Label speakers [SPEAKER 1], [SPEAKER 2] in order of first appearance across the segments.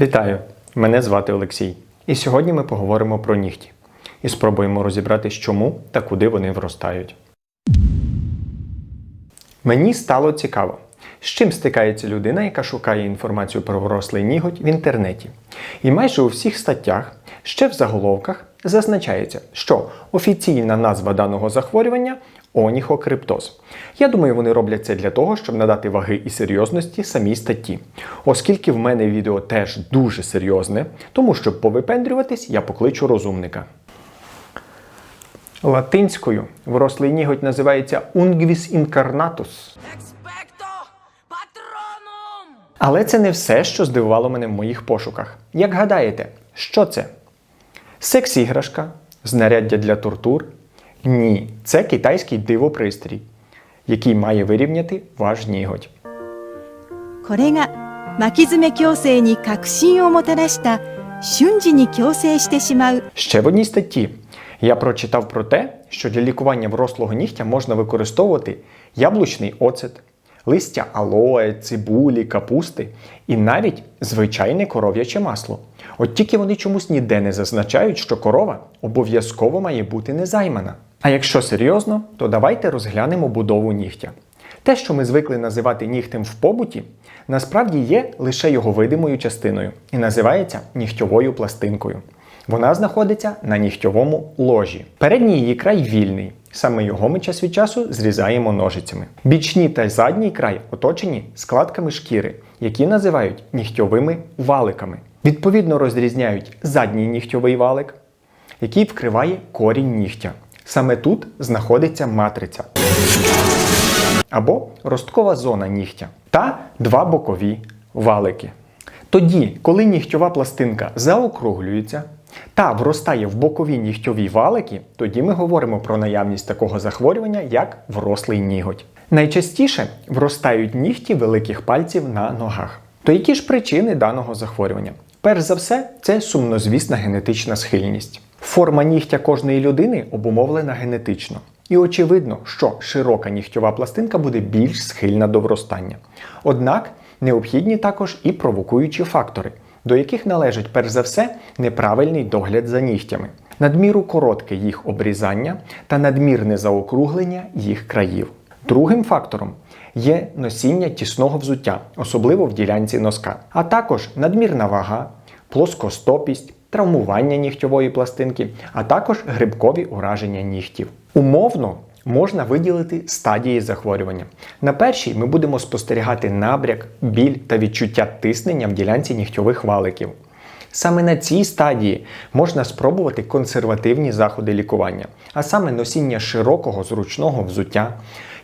[SPEAKER 1] Вітаю! Мене звати Олексій. І сьогодні ми поговоримо про нігті і спробуємо розібратись, чому та куди вони вростають. Мені стало цікаво, з чим стикається людина, яка шукає інформацію про врослий ніготь в інтернеті. І майже у всіх статтях, ще в заголовках, зазначається, що офіційна назва даного захворювання оніхокриптоз. Я думаю, вони роблять це для того, щоб надати ваги і серйозності самій статті. Оскільки в мене відео теж дуже серйозне, тому щоб повипендрюватись, я покличу розумника. Латинською врослий ніготь називається Unguis incarnatus. Але це не все, що здивувало мене в моїх пошуках. Як гадаєте, що це? Секс-іграшка, знаряддя для тортур? Ні, це китайський дивопристрій, який має вирівняти ваш ніготь.
[SPEAKER 2] これが巻き爪矯正に革新をもたらした瞬時に矯正してしまう
[SPEAKER 1] Ще в одній статті я прочитав про те, що для лікування врослого нігтя можна використовувати яблучний оцет, листя алоe, цибулі, капусти і навіть звичайне коров'яче масло. От тільки вони чомусь ніде не зазначають, що корова обов'язково має бути незаймана. А якщо серйозно, то давайте розглянемо будову нігтя. Те, що ми звикли називати нігтем в побуті, насправді є лише його видимою частиною і називається нігтьовою пластинкою. Вона знаходиться на нігтьовому ложі. Передній її край вільний. Саме його ми час від часу зрізаємо ножицями. Бічні та задній край оточені складками шкіри, які називають нігтьовими валиками. Відповідно розрізняють задній нігтьовий валик, який вкриває корінь нігтя. Саме тут знаходиться матриця або росткова зона нігтя та два бокові валики. Тоді, коли нігтьова пластинка заокруглюється та вростає в бокові нігтьові валики, тоді ми говоримо про наявність такого захворювання, як врослий ніготь. Найчастіше вростають нігті великих пальців на ногах. То які ж причини даного захворювання? Перш за все, це сумнозвісна генетична схильність. Форма нігтя кожної людини обумовлена генетично. І очевидно, що широка нігтьова пластинка буде більш схильна до вростання. Однак необхідні також і провокуючі фактори, до яких належить перш за все неправильний догляд за нігтями, надміру коротке їх обрізання та надмірне заокруглення їх країв. Другим фактором є носіння тісного взуття, особливо в ділянці носка, а також надмірна вага, плоскостопість, травмування нігтьової пластинки, а також грибкові ураження нігтів. Умовно можна виділити стадії захворювання. На першій ми будемо спостерігати набряк, біль та відчуття тиснення в ділянці нігтьових валиків. Саме на цій стадії можна спробувати консервативні заходи лікування, а саме носіння широкого зручного взуття,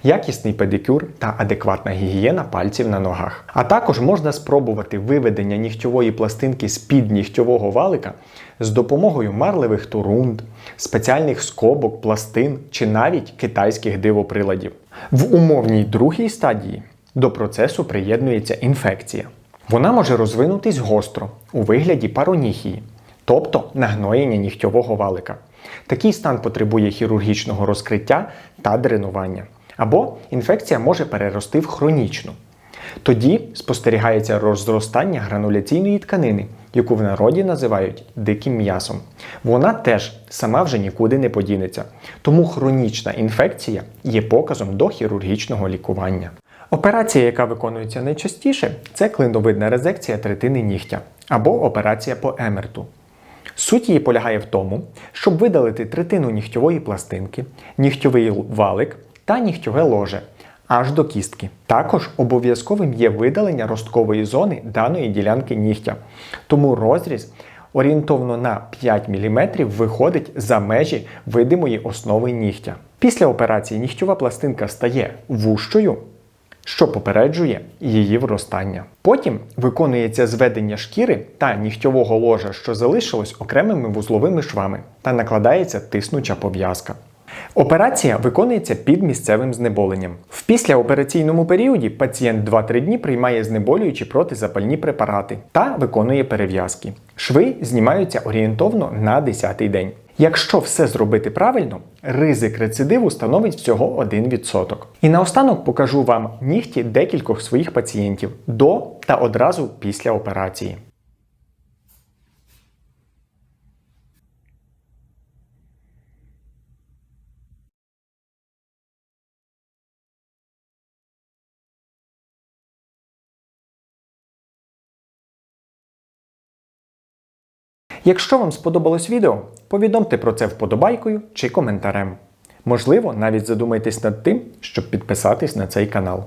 [SPEAKER 1] якісний педикюр та адекватна гігієна пальців на ногах. А також можна спробувати виведення нігтьової пластинки з-під нігтьового валика з допомогою марливих турунд, спеціальних скобок, пластин чи навіть китайських дивоприладів. В умовній другій стадії до процесу приєднується інфекція. Вона може розвинутись гостро у вигляді пароніхії, тобто нагноєння нігтьового валика. Такий стан потребує хірургічного розкриття та дренування. Або інфекція може перерости в хронічну. Тоді спостерігається розростання грануляційної тканини, яку в народі називають диким м'ясом. Вона теж сама вже нікуди не подінеться. Тому хронічна інфекція є показом до хірургічного лікування. Операція, яка виконується найчастіше, це клиновидна резекція третини нігтя або операція по емерту. Суть її полягає в тому, щоб видалити третину нігтьової пластинки, нігтьовий валик та нігтьове ложе аж до кістки. Також обов'язковим є видалення росткової зони даної ділянки нігтя. Тому розріз орієнтовно на 5 мм виходить за межі видимої основи нігтя. Після операції нігтьова пластинка стає вущою, що попереджує її вростання. Потім виконується зведення шкіри та нігтьового ложа, що залишилось окремими вузловими швами, та накладається тиснуча пов'язка. Операція виконується під місцевим знеболенням. В післяопераційному періоді пацієнт 2-3 дні приймає знеболюючі протизапальні препарати та виконує перев'язки. Шви знімаються орієнтовно на 10-й день. Якщо все зробити правильно, ризик рецидиву становить всього 1%. І наостанок покажу вам нігті декількох своїх пацієнтів до та одразу після операції. Якщо вам сподобалось відео, повідомте про це вподобайкою чи коментарем. Можливо, навіть задумайтесь над тим, щоб підписатись на цей канал.